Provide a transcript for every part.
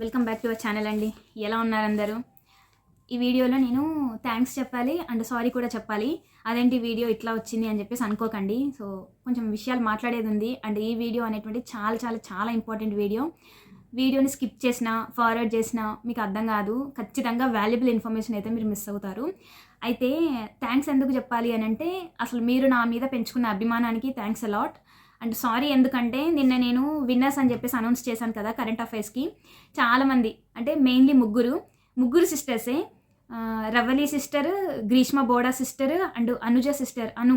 Welcome back to our channel అండి. ఎలా ఉన్నారు అందరూ? ఈ వీడియోలో నేను థ్యాంక్స్ చెప్పాలి అండ్ సారీ కూడా చెప్పాలి. అదేంటి వీడియో ఇట్లా వచ్చింది అని చెప్పేసి అనుకోకండి. సో కొంచెం విషయాలు మాట్లాడేది ఉంది. అండ్ ఈ వీడియో అనేటువంటి చాలా చాలా చాలా ఇంపార్టెంట్ వీడియో. వీడియోని స్కిప్ చేసినా ఫార్వర్డ్ చేసినా మీకు అర్థం కాదు. ఖచ్చితంగా వాల్యుబుల్ ఇన్ఫర్మేషన్ అయితే మీరు మిస్ అవుతారు. అయితే థ్యాంక్స్ ఎందుకు చెప్పాలి అని అంటే అసలు మీరు నా మీద పెంచుకున్న అభిమానానికి థ్యాంక్స్ అలాట్ అండ్ సారీ ఎందుకంటే నిన్న నేను విన్నర్స్ అని చెప్పేసి అనౌన్స్ చేశాను కదా కరెంట్ అఫైర్స్కి చాలామంది అంటే మెయిన్లీ ముగ్గురు ముగ్గురు సిస్టర్సే Ravvali Ravali sister Greeshma Boda sister and Anuja sister Anu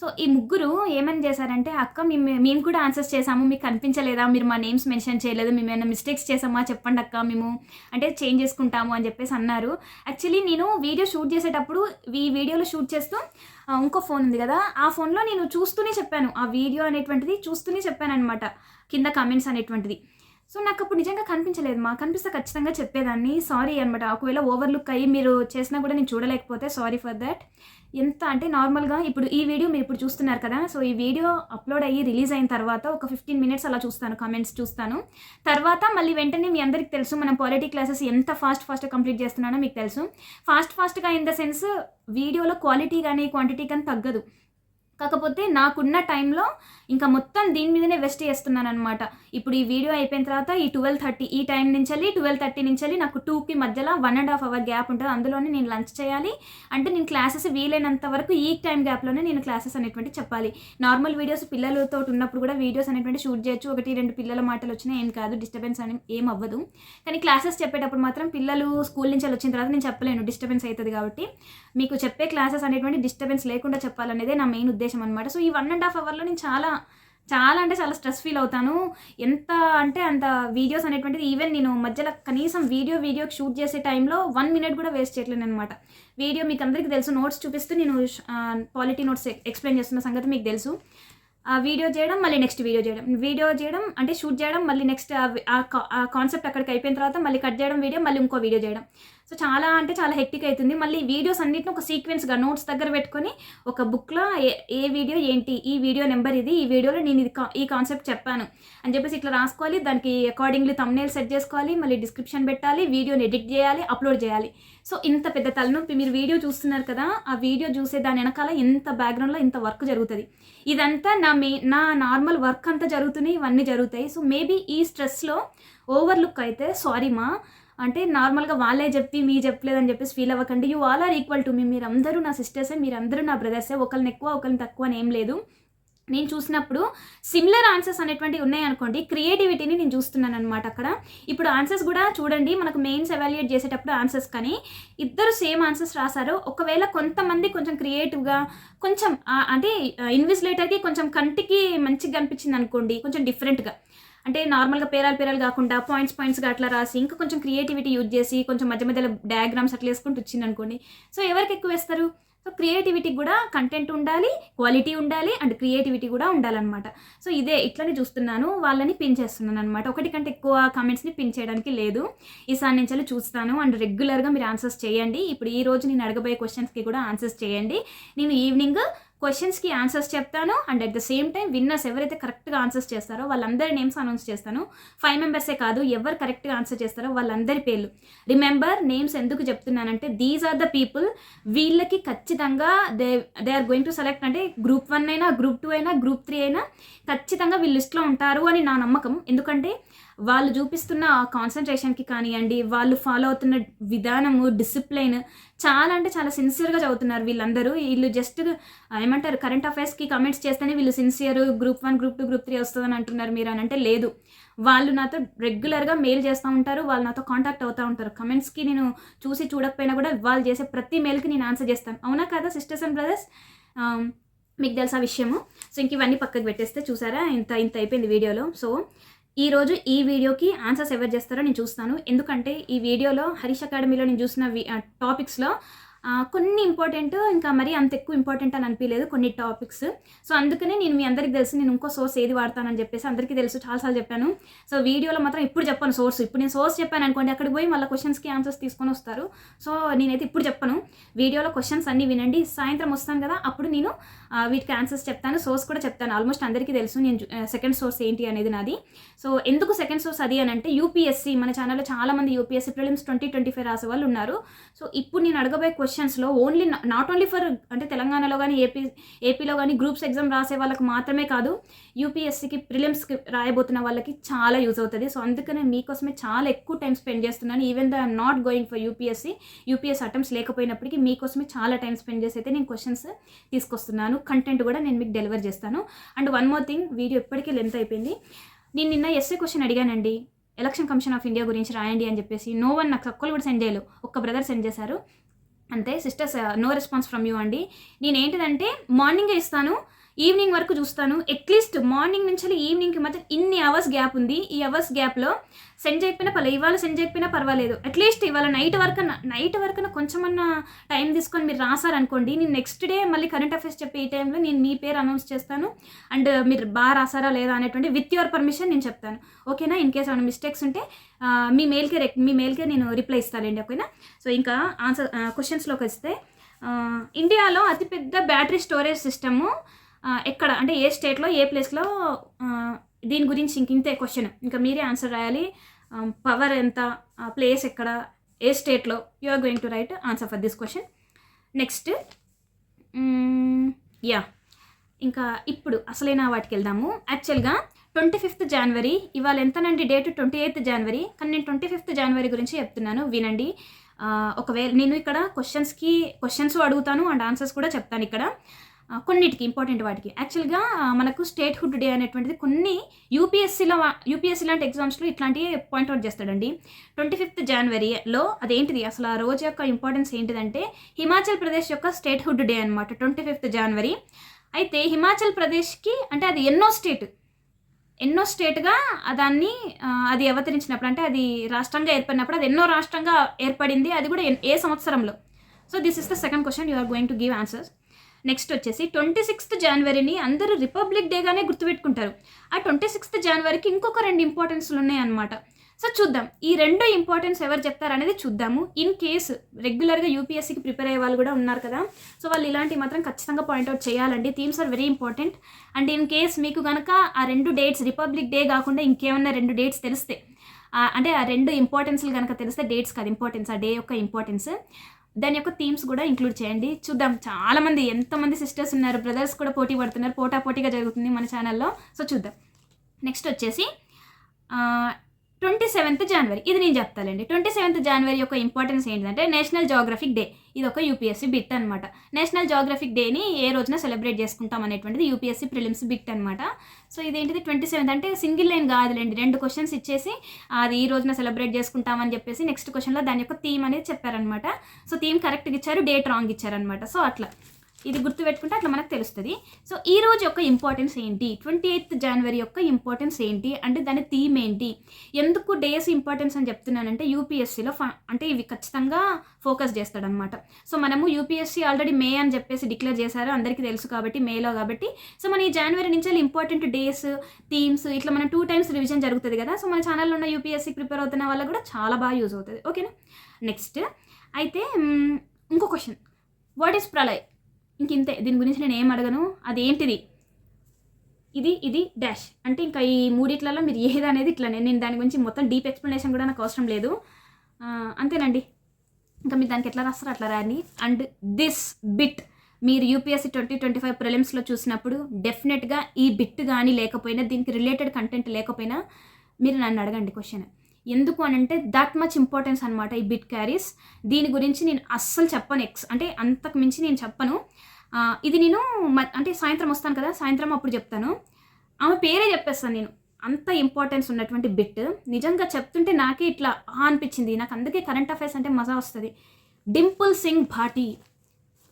so ఈ ముగ్గురు ఏమని చేశారంటే అక్క మేము మేము కూడా ఆన్సర్స్ చేసాము మీకు కనిపించలేదా? మీరు మా నేమ్స్ మెన్షన్ చేయలేదు మేము ఏమైనా మిస్టేక్స్ చేసామా చెప్పండి అక్క మేము అంటే చేంజ్ చేసుకుంటాము అని చెప్పేసి అన్నారు. యాక్చువల్లీ నేను వీడియో షూట్ చేసేటప్పుడు ఈ వీడియోలో షూట్ చేస్తూ ఇంకో ఫోన్ ఉంది కదా ఆ ఫోన్లో నేను చూస్తూనే చెప్పాను. ఆ వీడియో అనేటువంటిది చూస్తూనే చెప్పాను అనమాట కింద కమెంట్స్ అనేటువంటిది. సో నాకు అప్పుడు నిజంగా కనిపించలేదు మా. కనిపిస్తే ఖచ్చితంగా చెప్పేదాన్ని. సారీ అనమాట ఒకవేళ ఓవర్లుక్ అయ్యి మీరు చేసినా కూడా నేను చూడలేకపోతే సారీ ఫర్ దట్ ఎంత అంటే నార్మల్గా ఇప్పుడు ఈ వీడియో మీరు ఇప్పుడు చూస్తున్నారు కదా సో ఈ వీడియో అప్లోడ్ అయ్యి రిలీజ్ అయిన తర్వాత ఒక ఫిఫ్టీన్ మినిట్స్ అలా చూస్తాను కామెంట్స్ చూస్తాను. తర్వాత మళ్ళీ వెంటనే మీ అందరికి తెలుసు మనం పాలిటీ క్లాసెస్ ఎంత ఫాస్ట్ ఫాస్ట్గా కంప్లీట్ చేస్తున్నానో మీకు తెలుసు. ఫాస్ట్ ఫాస్ట్గా ఇన్ ద సెన్స్ వీడియోలో క్వాలిటీ కానీ క్వాంటిటీ కానీ తగ్గదు. కాకపోతే నాకున్న టైంలో ఇంకా మొత్తం దీని మీదనే వెస్ట్ చేస్తున్నాను అనమాట ఇప్పుడు ఈ వీడియో అయిపోయిన తర్వాత ఈ ట్వెల్వ్ థర్టీ ఈ టైం నుంచి ట్వెల్వ్ థర్టీ నుంచి నాకు టూకి మధ్యలో one and half hour gap ఉంటుంది. అందులోనే నేను లంచ్ చేయాలి. అంటే నేను క్లాసెస్ వీలైనంత వరకు ఈ టైం గ్యాప్లోనే నేను క్లాసెస్ అనేటువంటి చెప్పాలి. నార్మల్ వీడియోస్ పిల్లలతో ఉన్నప్పుడు కూడా వీడియోస్ అనేటువంటి షూట్ చేయొచ్చు. ఒకటి రెండు పిల్లల మాటలు వచ్చినా ఏం కాదు. డిస్టర్బెన్స్ అని ఏం అవ్వదు. కానీ క్లాసెస్ చెప్పేటప్పుడు మాత్రం పిల్లలు స్కూల్ నుంచి వచ్చిన తర్వాత నేను చెప్పలేను. డిస్టర్బెన్స్ అవుతుంది కాబట్టి మీకు చెప్పే క్లాసెస్ అనేటువంటి డిస్టర్బెన్స్ లేకుండా చెప్పాలనేదే నా మెయిన్ ఉద్దేశం అనమాట సో ఈ వన్ అండ్ హాఫ్ అవర్లో నేను చాలా చాలా అంటే చాలా స్ట్రెస్ ఫీల్ అవుతాను. ఎంత అంటే అంత వీడియోస్ అనేటువంటిది ఈవెన్ నేను మధ్యలో కనీసం వీడియో వీడియో షూట్ చేసే టైంలో వన్ మినిట్ కూడా వేస్ట్ చేయట్లేను అనమాట వీడియో మీకు అందరికీ తెలుసు నోట్స్ చూపిస్తూ నేను క్వాలిటీ నోట్స్ ఎక్స్ప్లెయిన్ చేస్తున్న సంగతి మీకు తెలుసు. ఆ వీడియో చేయడం మళ్ళీ నెక్స్ట్ వీడియో చేయడం. వీడియో చేయడం అంటే షూట్ చేయడం మళ్ళీ నెక్స్ట్ ఆ కాన్సెప్ట్ అక్కడికి అయిపోయిన తర్వాత మళ్ళీ కట్ చేయడం వీడియో మళ్ళీ ఇంకో వీడియో చేయడం. సో చాలా అంటే చాలా హెక్టిక్ అవుతుంది మళ్ళీ వీడియోస్ అన్నిటిని ఒక సీక్వెన్స్గా నోట్స్ దగ్గర పెట్టుకొని ఒక బుక్లో ఏ ఏ వీడియో ఏంటి ఈ వీడియో నెంబర్ ఇది ఈ వీడియోలో నేను ఇది కా- ఈ కాన్సెప్ట్ చెప్పాను అని చెప్పేసి ఇట్లా రాసుకోవాలి. దానికి అకార్డింగ్లీ తమ్నేల్ సెట్ చేసుకోవాలి మళ్ళీ డిస్క్రిప్షన్ పెట్టాలి వీడియోని ఎడిట్ చేయాలి అప్లోడ్ చేయాలి. సో ఇంత పెద్ద తలనొప్పి. మీరు వీడియో చూస్తున్నారు కదా ఆ వీడియో చూసే దాని వెనకాల ఇంత బ్యాక్గ్రౌండ్లో ఇంత వర్క్ జరుగుతుంది. ఇదంతా నా మే నా నార్మల్ వర్క్ అంతా జరుగుతున్నాయి ఇవన్నీ జరుగుతాయి. సో మేబీ ఈ స్ట్రెస్లో ఓవర్లుక్ అయితే సారీ మా అంటే నార్మల్గా వాళ్ళే చెప్పి మీ చెప్పలేదని చెప్పేసి ఫీల్ అవ్వకండి. You all are equal to me మీరందరూ నా సిస్టర్సే మీరందరూ నా బ్రదర్సే ఒకరిని ఎక్కువ ఒకరిని తక్కువ అని ఏం లేదు. నేను చూసినప్పుడు సిమిలర్ ఆన్సర్స్ అనేటువంటివి ఉన్నాయనుకోండి క్రియేటివిటీని నేను చూస్తున్నాను అనమాట అక్కడ. ఇప్పుడు ఆన్సర్స్ కూడా చూడండి. మనకు మెయిన్స్ ఎవాల్యుయేట్ చేసేటప్పుడు ఆన్సర్స్ కానీ ఇద్దరు సేమ్ ఆన్సర్స్ రాశారు. ఒకవేళ కొంతమంది కొంచెం క్రియేటివ్గా కొంచెం అంటే ఇన్విజిలేటర్కి కొంచెం కంటికి మంచిగా అనిపించింది అనుకోండి కొంచెం డిఫరెంట్గా అంటే నార్మల్గా పేరాలు పేరాలు కాకుండా పాయింట్స్ పాయింట్స్గా అట్లా రాసి ఇంకా కొంచెం క్రియేటివిటీ యూజ్ చేసి కొంచెం మధ్య మధ్యలో డయాగ్రామ్స్ అట్లా వేసుకుంటూ వచ్చింది అనుకోండి. సో ఎవరికి ఎక్కువ వేస్తారు? సో క్రియేటివిటీకి కూడా కంటెంట్ ఉండాలి క్వాలిటీ ఉండాలి అండ్ క్రియేటివిటీ కూడా ఉండాలన్నమాట. సో ఇదే ఇట్లనే చూస్తున్నాను వాళ్ళని పిన్ చేస్తున్నాను అనమాట ఒకటి కంటే ఎక్కువ కామెంట్స్ని పిన్ చేయడానికి లేదు. ఈసారి నుంచి వెళ్ళి చూస్తాను అండ్ రెగ్యులర్గా మీరు ఆన్సర్స్ చేయండి. ఇప్పుడు ఈ రోజు నేను అడగబోయే క్వశ్చన్స్కి కూడా ఆన్సర్స్ చేయండి. నేను ఈవినింగ్ క్వశ్చన్స్కి ఆన్సర్స్ చెప్తాను. And at the same time winners ఎవరైతే కరెక్ట్గా ఆన్సర్స్ చేస్తారో వాళ్ళందరి నేమ్స్ అనౌన్స్ చేస్తాను. ఫైవ్ మెంబర్సే కాదు ఎవరు కరెక్ట్గా ఆన్సర్ చేస్తారో వాళ్ళందరి పేర్లు. రిమెంబర్ నేమ్స్ ఎందుకు చెప్తున్నానంటే దీస్ ఆర్ ద పీపుల్ వీళ్ళకి ఖచ్చితంగా they they are going to select అంటే గ్రూప్ వన్ అయినా గ్రూప్ టూ అయినా గ్రూప్ త్రీ అయినా ఖచ్చితంగా వీళ్ళు లిస్ట్లో ఉంటారు అని నా నమ్మకం. ఎందుకంటే వాళ్ళు చూపిస్తున్న కాన్సన్ట్రేషన్కి కానివ్వండి వాళ్ళు ఫాలో అవుతున్న విధానము డిసిప్లైన్ చాలా అంటే చాలా సిన్సియర్గా చదువుతున్నారు వీళ్ళందరూ. వీళ్ళు జస్ట్ ఏమంటారు కరెంట్ అఫైర్స్కి కమెంట్స్ చేస్తేనే వీళ్ళు sincere group one group two group three వస్తుందని అంటున్నారు మీరు అని అంటే లేదు. వాళ్ళు నాతో రెగ్యులర్గా మెయిల్ చేస్తూ ఉంటారు వాళ్ళు నాతో కాంటాక్ట్ అవుతూ ఉంటారు. కమెంట్స్కి నేను చూసి చూడకపోయినా కూడా వాళ్ళు చేసే ప్రతి మెయిల్కి నేను ఆన్సర్ చేస్తాను. అవునా కదా సిస్టర్స్ అండ్ బ్రదర్స్ మీకు తెలుసా విషయము? సో ఇంక ఇవన్నీ పక్కకు పెట్టేస్తే చూసారా? ఇంత ఇంత అయిపోయింది వీడియోలో సో ఈ రోజు ఈ వీడియోకి ఆన్సర్స్ ఎవరు చేస్తారో నేను చూస్తాను. ఎందుకంటే ఈ వీడియోలో హరీష్ అకాడమీలో నేను చూసిన టాపిక్స్లో కొన్ని ఇంపార్టెంట్ ఇంకా మరీ అంత ఎక్కువ ఇంపార్టెంట్ అని అనిపించలేదు కొన్ని టాపిక్స్ సో అందుకనే నేను మీ అందరికీ తెలుసు నేను ఇంకో సోర్స్ ఏది వాడతానని చెప్పేసి అందరికీ తెలుసు చాలాసార్లు చెప్పాను. సో వీడియోలో మాత్రం ఇప్పుడు చెప్పాను సోర్స్ ఇప్పుడు నేను సోర్స్ చెప్పాను అనుకోండి అక్కడికి పోయి మళ్ళీ క్వశ్చన్స్కి ఆన్సర్స్ తీసుకొని వస్తారు. సో నేనైతే ఇప్పుడు చెప్పను. వీడియోలో క్వశ్చన్స్ అన్నీ వినండి. సాయంత్రం వస్తాను కదా అప్పుడు నేను వీటికి ఆన్సర్స్ చెప్తాను. సోర్స్ కూడా చెప్తాను. ఆల్మోస్ట్ అందరికీ తెలుసు నేను సెకండ్ సోర్స్ ఏంటి అనేది నాది. సో ఎందుకు సెకండ్ సోర్స్ అది అని అంటే యూపీఎస్సీ మన ఛానల్లో చాలా మంది UPSC prelims twenty twenty five రాసే వాళ్ళు ఉన్నారు. సో ఇప్పుడు నేను అడగబోయే క్వశ్చన్స్లో ఓన్లీ నాట్ ఓన్లీ ఫర్ అంటే తెలంగాణలో కానీ ఏపీ ఏపీలో కానీ గ్రూప్స్ ఎగ్జామ్ రాసే వాళ్ళకి మాత్రమే కాదు యూపీఎస్సీకి ప్రిలిమ్స్కి రాయబోతున్న వాళ్ళకి చాలా యూజ్ అవుతుంది. సో అందుకనే మీకోసమే చాలా ఎక్కువ టైం స్పెండ్ చేస్తున్నాను. Even though I'm not going for UPSC UPS attempts లేకపోయినప్పటికీ మీకోసమే చాలా టైం స్పెండ్ చేసి అయితే నేను క్వశ్చన్స్ తీసుకొస్తున్నాను. కంటెంట్ కూడా నేను మీకు డెలివర్ చేస్తాను. And one more thing video ఇప్పటికీ లెంత్ అయిపోయింది. నేను నిన్న ఎస్ఏ క్వశ్చన్ అడిగానండి. ఎలక్షన్ కమిషన్ ఆఫ్ ఇండియా గురించి రాయండి అని చెప్పేసి. నో వన్ నాకు ఒక్కరు కూడా సెండ్ చేయలేదు. ఒక్క బ్రదర్ సెండ్ చేశారు. అంతే sisters no response from you అండి. నేను ఏంటిదంటే మార్నింగే ఇస్తాను ఈవినింగ్ వరకు చూస్తాను. అట్లీస్ట్ మార్నింగ్ నుంచి ఈవినింగ్కి మధ్య ఇన్ని అవర్స్ గ్యాప్ ఉంది. ఈ అవర్స్ గ్యాప్లో సెండ్ చేయకపోయినా పర్లేదు ఇవాళ సెండ్ చేయకపోయినా పర్వాలేదు. అట్లీస్ట్ ఇవాళ నైట్ వరకు నైట్ వరకు కొంచెమన్నా టైం తీసుకొని మీరు రాసారనుకోండి నేను నెక్స్ట్ డే మళ్ళీ కరెంట్ అఫైర్స్ చెప్పే ఈ టైంలో నేను మీ పేరు అనౌన్స్ చేస్తాను. అండ్ మీరు బాగా రాసారా లేదా అనేటువంటి విత్ యువర్ పర్మిషన్ నేను చెప్తాను. ఓకేనా ఇన్ కేస్ ఏమైనా మిస్టేక్స్ ఉంటే మీ మెయిల్కే రెక్ మీ మెయిల్కే నేను రిప్లై ఇస్తానండి ఓకేనా సో ఇంకా ఆన్సర్ క్వశ్చన్స్లోకి వస్తే ఇండియాలో అతిపెద్ద బ్యాటరీ స్టోరేజ్ సిస్టము ఎక్కడ? అంటే ఏ స్టేట్లో ఏ ప్లేస్లో దీని గురించి ఇంక ఇంతే క్వశ్చన్ ఇంకా మీరే ఆన్సర్ రాయాలి. పవర్ ఎంత? ప్లేస్ ఎక్కడ? ఏ స్టేట్లో you are going to write answer for this question next yeah ఇంకా ఇప్పుడు అసలైన వాటికి వెళ్దాము. యాక్చువల్గా ట్వంటీ ఫిఫ్త్ జనవరి ఇవాళ ఎంతనండి డేట్ ట్వంటీ ఎయిత్ జనవరి కానీ నేను ట్వంటీ ఫిఫ్త్ జనవరి గురించి చెప్తున్నాను. వినండి. ఒకవేళ నేను ఇక్కడ క్వశ్చన్స్కి క్వశ్చన్స్ అడుగుతాను అండ్ ఆన్సర్స్ కూడా చెప్తాను ఇక్కడ. కొన్నిటికి ఇంపార్టెంట్ వాటికి. యాక్చువల్గా మనకు స్టేట్ హుడ్ డే అనేటువంటిది కొన్ని యూపీఎస్సీలో యూపీఎస్సీ లాంటి ఎగ్జామ్స్లో ఇట్లాంటివి పాయింట్అవుట్ చేస్తాడండి. ట్వంటీ ఫిఫ్త్ జనవరిలో అదేంటిది? అసలు ఆ రోజు యొక్క ఇంపార్టెన్స్ ఏంటిదంటే హిమాచల్ ప్రదేశ్ యొక్క స్టేట్ హుడ్ డే అనమాట ట్వంటీ ఫిఫ్త్ జనవరి అయితే హిమాచల్ ప్రదేశ్కి అంటే అది ఎన్నో స్టేట్ ఎన్నో స్టేట్గా దాన్ని అది అవతరించినప్పుడు అంటే అది రాష్ట్రంగా ఏర్పడినప్పుడు అది ఎన్నో రాష్ట్రంగా ఏర్పడింది అది కూడా ఏ సంవత్సరంలో? So this is the second question you are going to give answers next వచ్చేసి ట్వంటీ సిక్స్త్ జనవరిని అందరూ రిపబ్లిక్ డేగానే గుర్తుపెట్టుకుంటారు. ఆ ట్వంటీ సిక్స్త్ జనవరికి ఇంకొక రెండు ఇంపార్టెన్స్లు ఉన్నాయన్నమాట. సో చూద్దాం ఈ రెండు ఇంపార్టెన్స్ ఎవరు చెప్తారనేది చూద్దాము. ఇన్ కేసు రెగ్యులర్గా యూపీఎస్సీకి ప్రిపేర్ అయ్యే వాళ్ళు కూడా ఉన్నారు కదా. సో వాళ్ళు ఇలాంటివి మాత్రం ఖచ్చితంగా పాయింట్అవుట్ చేయాలండి. Themes are very important and in case మీకు కనుక ఆ రెండు డేట్స్ రిపబ్లిక్ డే కాకుండా ఇంకేమన్నా రెండు డేట్స్ తెలిస్తే అంటే ఆ రెండు ఇంపార్టెన్స్లు కనుక తెలిస్తే డేట్స్ కాదు ఇంపార్టెన్స్ ఆ డే యొక్క ఇంపార్టెన్స్ దాని యొక్క థీమ్స్ కూడా ఇంక్లూడ్ చేయండి. చూద్దాం. చాలా మంది ఎంతమంది సిస్టర్స్ ఉన్నారు బ్రదర్స్ కూడా పోటీ పడుతున్నారు. పోటా పోటీగా జరుగుతుంది మన ఛానల్లో. సో చూద్దాం. నెక్స్ట్ వచ్చేసి ట్వంటీ సెవెంత్ జనవరి ఇది నేను చెప్తానండి ట్వంటీ సెవెంత్ జనవరి యొక్క ఇంపార్టెన్స్ ఏంటంటే నేషనల్ జోగ్రఫిక్ డే ఇది ఒక యూపీఎస్సీ బిట్ అనమాట నేషనల్ జోగ్రఫిక్ డేని ఏ రోజున సెలబ్రేట్ చేసుకుంటాం అనేటువంటిది యూపీఎస్సీ ప్రిలిమ్స్ బిట్ అనమాట సో ఇదేంటిది ట్వంటీ సెవెంత్ అంటే సింగిల్ లైన్ కాదులేండి రెండు క్వశ్చన్స్ ఇచ్చేసి అది ఈ రోజున సెలబ్రేట్ చేసుకుంటామని చెప్పేసి నెక్స్ట్ క్వశ్చన్లో దాని యొక్క థీమ్ అనేది చెప్పారనమాట సో థీమ్ కరెక్ట్గా ఇచ్చారు డేట్ రాంగ్ ఇచ్చారనమాట సో అట్లా. ఇది గుర్తుపెట్టుకుంటే అట్లా మనకు తెలుస్తుంది. సో ఈ రోజు యొక్క ఇంపార్టెన్స్ ఏంటి? ట్వంటీ ఎయిత్ జనవరి యొక్క ఇంపార్టెన్స్ ఏంటి? అంటే దాని థీమ్ ఏంటి? ఎందుకు డేస్ ఇంపార్టెన్స్ అని చెప్తున్నానంటే యూపీఎస్సీలో అంటే ఇవి ఖచ్చితంగా ఫోకస్ చేస్తాడనమాట సో మనము యూపీఎస్సీ ఆల్రెడీ మే అని చెప్పేసి డిక్లేర్ చేశారు. అందరికీ తెలుసు కాబట్టి మేలో కాబట్టి. సో మన ఈ జనవరి నుంచి ఇంపార్టెంట్ డేస్ థీమ్స్ ఇట్లా మనం టూ టైమ్స్ రివిజన్ జరుగుతుంది కదా. సో మన ఛానల్లో ఉన్న యూపీఎస్సీ ప్రిపేర్ అవుతున్న వాళ్ళకి కూడా చాలా బాగా యూజ్ అవుతుంది. ఓకేనా నెక్స్ట్ అయితే ఇంకో క్వశ్చన్ వాట్ ఈస్ ప్రళయ్ ఇంతే దీని గురించి నేను ఏం అడగను? అదేంటిది? ఇది ఇది డాష్. అంటే ఇంకా ఈ మూడిట్లలో మీరు ఏది అనేది ఇట్లా నేను దాని గురించి మొత్తం డీప్ ఎక్స్ప్లెనేషన్ కూడా నాకు అవసరం లేదు. అంతేనండి. ఇంకా మీరు దానికి ఎట్లా రాస్తారో అట్లా రాయండి. అండ్ దిస్ బిట్ మీరు యూపీఎస్సీ ట్వంటీ ట్వంటీ ఫైవ్ ప్రిలిమ్స్లో చూసినప్పుడు డెఫినెట్గా ఈ బిట్ కానీ లేకపోయినా దీనికి రిలేటెడ్ కంటెంట్ లేకపోయినా మీరు నన్ను అడగండి క్వశ్చన్. ఎందుకు అని అంటే దట్ మచ్ ఇంపార్టెన్స్ అనమాట ఈ బిట్ క్యారీస్ దీని గురించి నేను అస్సలు చెప్పను ఎక్స్ అంటే అంతకు మించి నేను చెప్పను. ఇది నేను మ- అంటే సాయంత్రం వస్తాను కదా సాయంత్రం అప్పుడు చెప్తాను. ఆమె పేరే చెప్పేస్తాను నేను. అంత ఇంపార్టెన్స్ ఉన్నటువంటి బిట్ నిజంగా చెప్తుంటే నాకే ఇట్లా అనిపించింది. నాకు అందుకే కరెంట్ అఫైర్స్ అంటే మజా వస్తుంది. Dimple Singh Bhati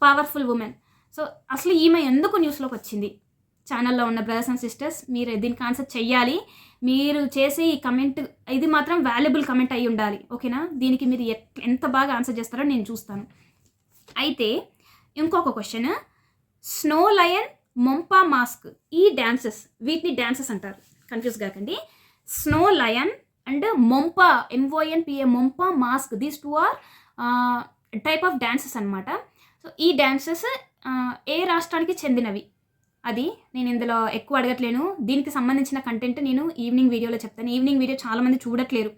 powerful women so అసలు ఈమె ఎందుకు న్యూస్లోకి వచ్చింది? ఛానల్లో ఉన్న బ్రదర్స్ అండ్ సిస్టర్స్ మీరు దీనికి ఆన్సర్ చెయ్యాలి. మీరు చేసే ఈ కమెంట్ ఇది మాత్రం వాల్యుబుల్ కమెంట్ అయి ఉండాలి. ఓకేనా దీనికి మీరు ఎట్ ఎంత బాగా ఆన్సర్ చేస్తారో నేను చూస్తాను. అయితే ఇంకొక question snow lion Monpa mask ఈ డ్యాన్సెస్ వీటిని డ్యాన్సెస్ అంటారు. కన్ఫ్యూజ్ కాకండి. Snow lion and Monpa M O N P A Monpa mask these two are type of dances అనమాట సో ఈ డ్యాన్సెస్ ఏ రాష్ట్రానికి చెందినవి? అది నేను ఇందులో ఎక్కువ అడగట్లేను. దీనికి సంబంధించిన కంటెంట్ నేను ఈవినింగ్ వీడియోలో చెప్తాను. ఈవినింగ్ వీడియో చాలామంది చూడట్లేరు.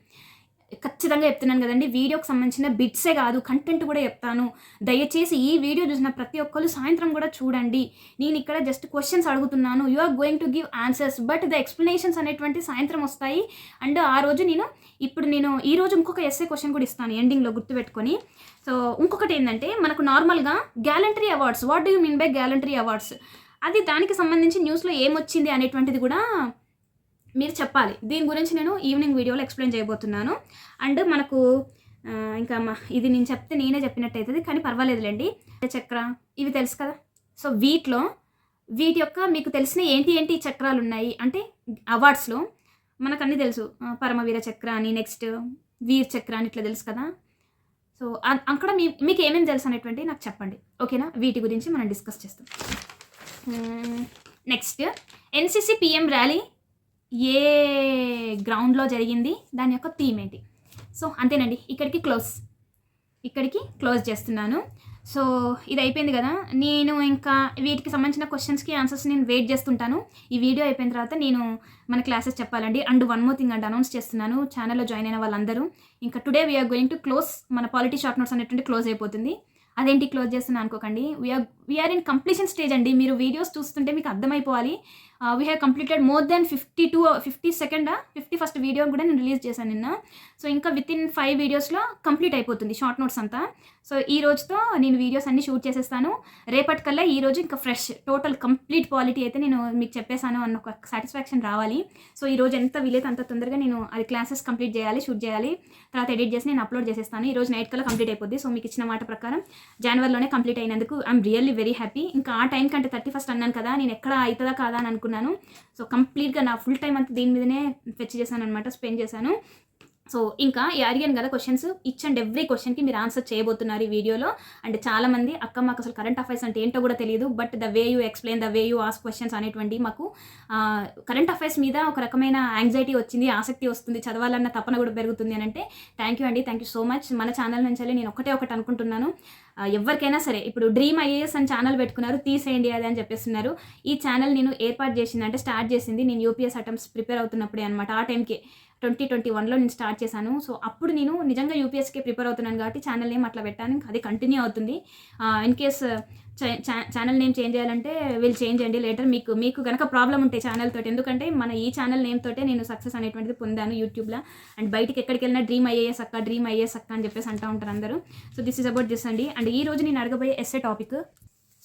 ఖచ్చితంగా చెప్తున్నాను కదండి వీడియోకి సంబంధించిన బిట్సే కాదు కంటెంట్ కూడా చెప్తాను. దయచేసి ఈ వీడియో చూసిన ప్రతి ఒక్కరు సాయంత్రం కూడా చూడండి. నేను ఇక్కడ జస్ట్ క్వశ్చన్స్ అడుగుతున్నాను. You are going to give answers but the explanations అనేటువంటి సాయంత్రం వస్తాయి. అండ్ ఆ రోజు నేను ఇప్పుడు నేను ఈ రోజు ఇంకొక ఎస్ఏ క్వశ్చన్ కూడా ఇస్తాను ఎండింగ్లో గుర్తుపెట్టుకొని. సో ఇంకొకటి ఏంటంటే మనకు నార్మల్గా gallantry awards what do you mean by gallantry awards అది దానికి సంబంధించి న్యూస్లో ఏమొచ్చింది అనేటువంటిది కూడా మీరు చెప్పాలి. దీని గురించి నేను ఈవినింగ్ వీడియోలో ఎక్స్ప్లెయిన్ చేయబోతున్నాను. అండ్ మనకు ఇంకా మా ఇది నేను చెప్తే నేనే చెప్పినట్టు అవుతుంది కానీ పర్వాలేదులేండి. చక్ర? ఇవి తెలుసు కదా? సో వీటిలో వీటి యొక్క మీకు తెలిసిన ఏంటి ఏంటి చక్రాలు ఉన్నాయి? అంటే అవార్డ్స్లో మనకు అన్నీ తెలుసు పరమవీర చక్ర అని నెక్స్ట్ వీర్ చక్ర అని ఇట్లా తెలుసు కదా? సో అక్కడ మీ మీకు ఏమేమి తెలుసు అనేటువంటి నాకు చెప్పండి. ఓకేనా? వీటి గురించి మనం డిస్కస్ చేస్తాం. నెక్స్ట్ ఎన్సిసి పిఎం ర్యాలీ ఏ గ్రౌండ్లో జరిగింది? దాని యొక్క థీమ్ ఏంటి? సో అంతేనండి. ఇక్కడికి క్లోజ్ ఇక్కడికి క్లోజ్ చేస్తున్నాను. సో ఇది అయిపోయింది కదా? నేను ఇంకా వీటికి సంబంధించిన క్వశ్చన్స్కి ఆన్సర్స్ నేను వెయిట్ చేస్తుంటాను. ఈ వీడియో అయిపోయిన తర్వాత నేను మన క్లాసెస్ చెప్పాలండి. And one more thing and announce చేస్తున్నాను. ఛానల్లో జాయిన్ అయిన వాళ్ళందరూ. ఇంకా today we are going to close మన పాలిటీ షార్ట్ నోట్స్ అనేటువంటి క్లోజ్ అయిపోతుంది. అదేంటి క్లోజ్ చేస్తున్నా అనుకోకండి. We are we are in completion stage అండి. మీరు వీడియోస్ చూస్తుంటే మీకు అర్థమైపోవాలి. We have completed more than fifty two fifty second fifty first video కూడా నేను రిలీజ్ చేశాను నిన్న. సో ఇంకా విత్ ఇన్ ఫైవ్ వీడియోస్లో కంప్లీట్ అయిపోతుంది షార్ట్ నోట్స్ అంతా. సో ఈ రోజుతో నేను వీడియోస్ అన్ని షూట్ చేసేస్తాను. రేపటికల్లా ఈ రోజు ఇంకా ఫ్రెష్ టోటల్ కంప్లీట్ క్వాలిటీ అయితే నేను మీకు చెప్పేశాను అన్న ఒక సాటిస్ఫాక్షన్ రావాలి. సో ఈ రోజు ఎంత వీలైతే అంత తొందరగా నేను అది క్లాసెస్ కంప్లీట్ చేయాలి షూట్ చేయాలి. తర్వాత ఎడిట్ చేసి నేను అప్లోడ్ చేసేస్తాను. ఈ రోజు నైట్ కల్లా కంప్లీట్ అయిపోద్ది. సో మీకు ఇచ్చిన మాట ప్రకారం జనవరిలోనే కంప్లీట్ అయినందుకు ఐఎమ్ రియల్లీ వెరీ హ్యాపీ ఇంకా ఆ టైం కంటే థర్టీ ఫస్ట్ అన్నాను కదా నేను ఎక్కడ అవుతుందా కాదా అని అనుకున్నాను సో కంప్లీట్గా నా ఫుల్ టైం అంతా దీని మీదనే ఫెచ్ చేశాను అనమాట స్పెండ్ చేశాను. సో ఇంకా ఈ అడిగాను కదా క్వశ్చన్స్ ఇచ్ అండ్ ఎవ్రీ క్వశ్చన్కి మీరు ఆన్సర్ చేయబోతున్నారు ఈ వీడియోలో. అండ్ చాలా మంది అక్క మాకు అసలు కరెంట్ అఫైర్స్ అంటే ఏంటో కూడా తెలియదు but the way you explain the way you ask questions అనేటువంటి మాకు కరెంట్ అఫైర్స్ మీద ఒక రకమైన యాంగ్జైటీ వచ్చింది ఆసక్తి వస్తుంది చదవాలన్న తపన కూడా పెరుగుతుంది అని అంటే థ్యాంక్ యూ అండి థ్యాంక్ యూ సో మచ్ మన ఛానల్ నుంచి నేను ఒకటే ఒకటి అనుకుంటున్నాను. ఎవరికైనా సరే ఇప్పుడు డ్రీమ్ ఐఏఎస్ అని ఛానల్ పెట్టుకున్నారు తీసేయండి అది అని చెప్పేస్తున్నారు. ఈ ఛానల్ నేను ఏర్పాటు చేసింది అంటే స్టార్ట్ చేసింది నేను యూపీఎస్ అటెంప్ట్స్ ప్రిపేర్ అవుతున్నప్పుడే అనమాట ఆ టైంకి ట్వంటీ ట్వంటీ వన్లో నేను స్టార్ట్ చేశాను. సో అప్పుడు నేను నిజంగా యూపీఎస్కి ప్రిపేర్ అవుతున్నాను కాబట్టి ఛానల్ నేమ్ అట్లా పెట్టాను. అది కంటిన్యూ అవుతుంది. In case channel name change చేయాలంటే వీళ్ళు చేంజ్ చేయండి. లేటర్ మీకు మీకు కనుక ప్రాబ్లం ఉంటే ఛానల్ తోటి. ఎందుకంటే మన ఈ ఛానల్ నేమ్ తోటే నేను సక్సెస్ అనేటువంటిది పొందాను యూట్యూబ్లో. అండ్ బయటికి ఎక్కడికి వెళ్ళినా డ్రీమ్ అయ్యే అక్క డ్రీమ్ అయ్యే అక్క అని చెప్పేసి అంటూ ఉంటారు అందరూ. So this is about this అండి. అండ్ ఈ రోజు నేను అడగబోయే ఎస్ఏ టాపిక్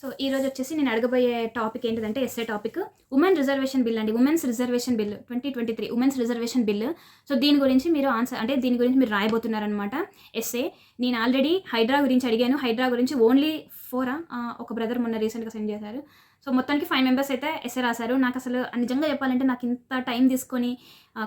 సో ఈ రోజు వచ్చేసి నేను అడగబోయే టాపిక్ ఏంటంటే S A topic. Women reservation bill అండి. Women's reservation bill twenty twenty three women's reservation bill. So దీని గురించి మీరు ఆన్సర్ అంటే దీని గురించి మీరు రాయబోతున్నారనమాట ఎస్ఏ నేను ఆల్రెడీ హైడ్రా గురించి అడిగాను. హైడ్రా గురించి ఓన్లీ ఫోరా ఒక బ్రదర్ మొన్న రీసెంట్గా సెండ్ చేశారు. సో మొత్తానికి ఫైవ్ మెంబర్స్ అయితే ఎస్ఏ రాశారు. నాకు అసలు నిజంగా చెప్పాలంటే నాకు ఇంత టైం తీసుకొని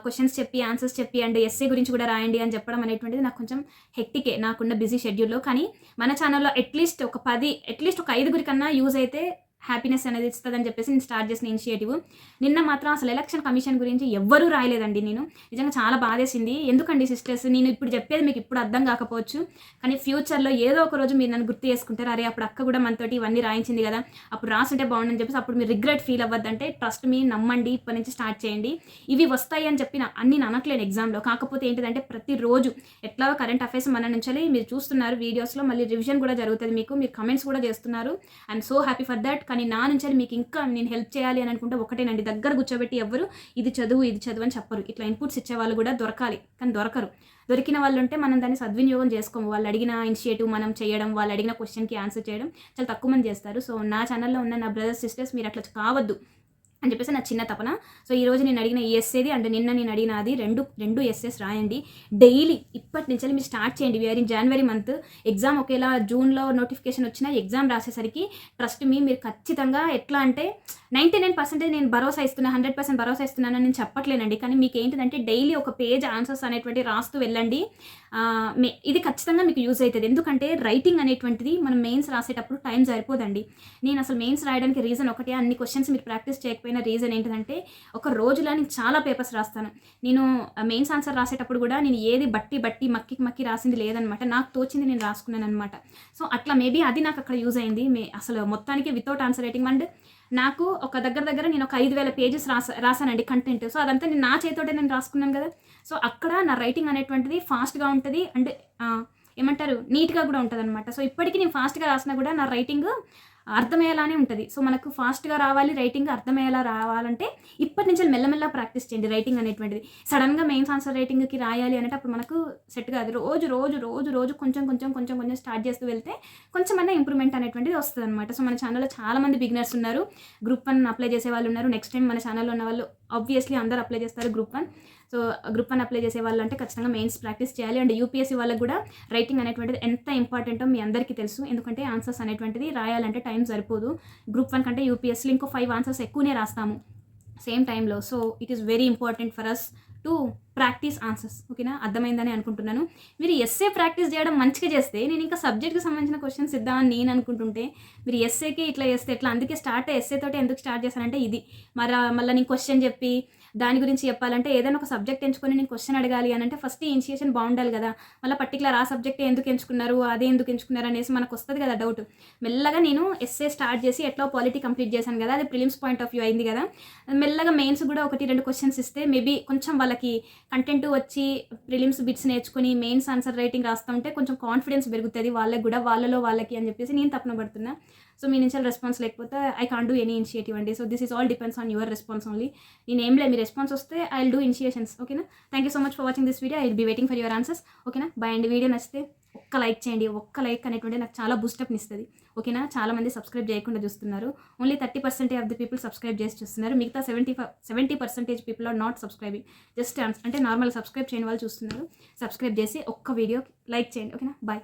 క్వశ్చన్స్ చెప్పి ఆన్సర్స్ చెప్పి అండ్ ఎస్ఏ గురించి కూడా రాయండి అని చెప్పడం అనేటువంటిది నాకు కొంచెం హెక్టికే నాకున్న బిజీ షెడ్యూల్లో. కానీ మన ఛానల్లో అట్లీస్ట్ ఒక పది అట్లీస్ట్ ఒక ఐదుగురి కన్నా యూజ్ అయితే హ్యాపీనెస్ అనేది ఇస్తుందని చెప్పేసి నేను స్టార్ట్ చేసిన ఇనిషియేటివ్. నిన్న మాత్రం అసలు ఎలక్షన్ కమిషన్ గురించి ఎవ్వరూ రాయలేదండి నేను. నిజంగా చాలా బాధేసింది. ఎందుకండి సిస్టర్స్? నేను ఇప్పుడు చెప్పేది మీకు ఇప్పుడు అర్థం కాకపోవచ్చు. కానీ ఫ్యూచర్లో ఏదో ఒక రోజు మీరు నన్ను గుర్తు చేసుకుంటారు. అరే అప్పుడు అక్క కూడా మనతోటి ఇవన్నీ రాయించింది కదా. అప్పుడు రాసుంటే బాగుండని చెప్పేసి అప్పుడు మీరు రిగ్రెట్ ఫీల్ అవ్వద్దంటే ట్రస్ట్ మీ నమ్మండి. ఇప్పటి నుంచి స్టార్ట్ చేయండి. ఇవి వస్తాయి అని చెప్పి అన్ని అనట్లేను ఎగ్జామ్లో. కాకపోతే ఏంటిదంటే ప్రతిరోజు ఎట్లా కరెంట్ అఫైర్స్ మన నుంచి మీరు చూస్తున్నారు వీడియోస్లో. మళ్ళీ రివిజన్ కూడా జరుగుతుంది మీకు. మీరు కమెంట్స్ కూడా చేస్తున్నారు. I'm so happy for that. కానీ నా నుంచి మీకు ఇంకా నేను హెల్ప్ చేయాలి అని అనుకుంటే ఒకటేనండి. దగ్గర కూర్చోబెట్టి ఎవ్వరు ఇది చదువు ఇది చదువు అని చెప్పరు. ఇట్లా ఇన్పుట్స్ ఇచ్చే వాళ్ళు కూడా దొరకాలి. కానీ దొరకరు. దొరికిన వాళ్ళు ఉంటే మనం దాన్ని సద్వినియోగం చేసుకోము. వాళ్ళు అడిగిన ఇనిషియేటివ్ మనం చేయడం వాళ్ళు అడిగిన క్వశ్చన్కి ఆన్సర్ చేయడం చాలా తక్కువ మంది చేస్తారు. సో నా ఛానల్లో ఉన్న నా బ్రదర్స్ సిస్టర్స్ మీరు అట్లా కావద్దు. అని చెప్పేసి నా చిన్న తపన. సో ఈరోజు నేను అడిగిన ఎస్ఏది అండ్ నిన్న నేను అడిగిన అది రెండు రెండు ఎస్ఎస్ రాయండి. డైలీ ఇప్పటి నుంచి మీరు స్టార్ట్ చేయండి. We are in January month exam ఒకేలా జూన్లో నోటిఫికేషన్ వచ్చినా ఎగ్జామ్ రాసేసరికి ట్రస్ట్ మీ మీరు ఖచ్చితంగా ఎట్లా అంటే నైంటీ నైన్ పర్సెంటేజ్ నేను భరోసా ఇస్తున్నా హండ్రెడ్ పర్సెంట్ భరోసా ఇస్తున్నానని నేను చెప్పట్లేనండి. కానీ మీకు ఏంటిదంటే డైలీ ఒక పేజ్ ఆన్సర్స్ అనేటువంటి రాస్తూ వెళ్ళండి. ఇది ఖచ్చితంగా మీకు యూజ్ అవుతుంది. ఎందుకంటే రైటింగ్ అనేటువంటిది మనం మెయిన్స్ రాసేటప్పుడు టైం సరిపోదండి. నేను అసలు మెయిన్స్ రాయడానికి రీజన్ ఒకటే అన్ని క్వశ్చన్స్ మీరు ప్రాక్టీస్ చేయకపోయిన రీజన్ ఏంటంటే ఒక రోజులో నేను చాలా పేపర్స్ రాస్తాను. నేను మెయిన్స్ ఆన్సర్ రాసేటప్పుడు కూడా నేను ఏది బట్టి బట్టి మక్కి మక్కి రాసింది లేదనమాట. నాకు తోచింది నేను రాసుకున్నాను అనమాట సో అట్లా మేబీ అది నాకు అక్కడ యూజ్ అయింది. మే అసలు మొత్తానికి వితౌట్ ఆన్సర్ రైటింగ్. అండ్ నాకు ఒక దగ్గర దగ్గర నేను ఒక ఐదు వేల పేజెస్ రాసా రాసానండి కంటెంట్ సో అదంతా నేను నా చేతోటే నేను రాసుకున్నాను కదా. సో అక్కడ నా రైటింగ్ అనేటువంటిది ఫాస్ట్గా ఉంటుంది. అండ్ ఏమంటారు? నీట్గా కూడా ఉంటుంది అనమాట సో ఇప్పటికీ నేను ఫాస్ట్గా రాసినా కూడా నా రైటింగ్ అర్థమయ్యేలానే ఉంటుంది. సో మనకు ఫాస్ట్గా రావాలి రైటింగ్ అర్థమయ్యేలా రావాలంటే ఇప్పటి నుంచి మెల్లమెల్ల ప్రాక్టీస్ చేయండి రైటింగ్ అనేటువంటిది. సడన్గా మెయిన్స్ ఆన్సర్ రైటింగ్కి రాయాలి అంటే అప్పుడు మనకు సెట్ కాదు. రోజు రోజు రోజు రోజు కొంచెం కొంచెం కొంచెం కొంచెం స్టార్ట్ చేస్తూ వెళ్తే కొంచెం అన్న ఇంప్రూవ్మెంట్ అనేటువంటిది వస్తుంది అనమాట సో మన ఛానల్లో చాలా మంది బిగినర్స్ ఉన్నారు. గ్రూప్ వన్ అప్లై చేసే వాళ్ళు ఉన్నారు. నెక్స్ట్ టైం మన ఛానల్లో ఉన్న వాళ్ళు ఆబ్వియస్లీ అందరూ అప్లై చేస్తారు group one. So group one apply చేసే వాళ్ళు అంటే ఖచ్చితంగా మెయిన్స్ ప్రాక్టీస్ చేయాలి. అండ్ యూపీఎస్సీ వాళ్ళకి కూడా రైటింగ్ అనేటువంటిది ఎంత ఇంపార్టెంటో మీ అందరికీ తెలుసు. ఎందుకంటే ఆన్సర్స్ అనేటువంటిది రాయాలంటే టైం సరిపోదు. గ్రూప్ వన్ కంటే యూపీఎస్సీలో ఇంకో ఫైవ్ ఆన్సర్స్ ఎక్కువనే రాస్తాము సేమ్ టైంలో so it is very important for us to practice answers ఓకేనా? అర్థమైందని అనుకుంటున్నాను. మీరు ఎస్ఏ ప్రాక్టీస్ చేయడం మంచిగా చేస్తే నేను ఇంకా సబ్జెక్ట్కి సంబంధించిన క్వశ్చన్స్ ఇద్దామని నేను అనుకుంటుంటే మీరు ఎస్ఏకి ఇట్లా చేస్తే ఇట్లా అందుకే స్టార్ట్ ఎస్ఏ తోటి ఎందుకు స్టార్ట్ చేశానంటే ఇది. మరి మళ్ళీ నేను క్వశ్చన్ చెప్పి దాని గురించి చెప్పాలంటే ఏదైనా ఒక సబ్జెక్ట్ ఎంచుకొని నేను క్వశ్చన్ అడగాలి అని అంటే ఫస్ట్ ఇనిషియేషన్ బాగుండాలి కదా. మళ్ళీ పర్టికులర్ ఆ సబ్జెక్ట్ ఎందుకు ఎంచుకున్నారు అదే ఎందుకు ఎంచుకున్నారు అనేసి మనకు వస్తుంది కదా డౌట్ మెల్లగా నేను ఎస్ఏ స్టార్ట్ చేసి ఎట్లా పాలిటీ కంప్లీట్ చేశాను కదా అది ప్రిలిమ్స్ పాయింట్ ఆఫ్ వ్యూ అయింది కదా. మెల్లగా మెయిన్స్ కూడా ఒకటి రెండు క్వశ్చన్స్ ఇస్తే మేబీ కొంచెం వాళ్ళకి కంటెంట్ వచ్చి ప్రిలిమ్స్ బిట్స్ నేర్చుకుని మెయిన్స్ ఆన్సర్ రైటింగ్ రాస్తుంటే కొంచెం కాన్ఫిడెన్స్ పెరుగుతుంది వాళ్ళకి కూడా వాళ్ళలో వాళ్ళకి అని చెప్పేసి నేను తప్పన పడుతున్నా. సో మీ నుంచి రెస్పాన్స్ లేకపోతే I can do any initiative అండి. So this is all depends on your response only నేను ఏం లేదు మీ రెస్పాన్స్ వస్తే ఐ విల్ డూ ఇనిషియేషన్స్ ఓకేనా thank you so much for watching this video I will be waiting for your answers ఓకేనా bye and. Video నచ్చితే ఒక్క like చేయండి. ఒక్క లైక్ అనేటువంటి నాకు చాలా బూస్టప్ని ఇస్తుంది ఓకేనా చాలా మంది సబ్స్క్రైబ్ చేయకుండా చూస్తున్నారు. Only thirty percentage of the people subscribe చేసి చూస్తున్నారు. మిగతా seventy seventy percentage people are not subscribing just అంటే నార్మల్ సబ్స్క్రైబ్ చేయని వాళ్ళు చూస్తున్నారు. సబ్స్క్రైబ్ చేసి ఒక్క వీడియో లైక్ చేయండి ఓకేనా బాయ్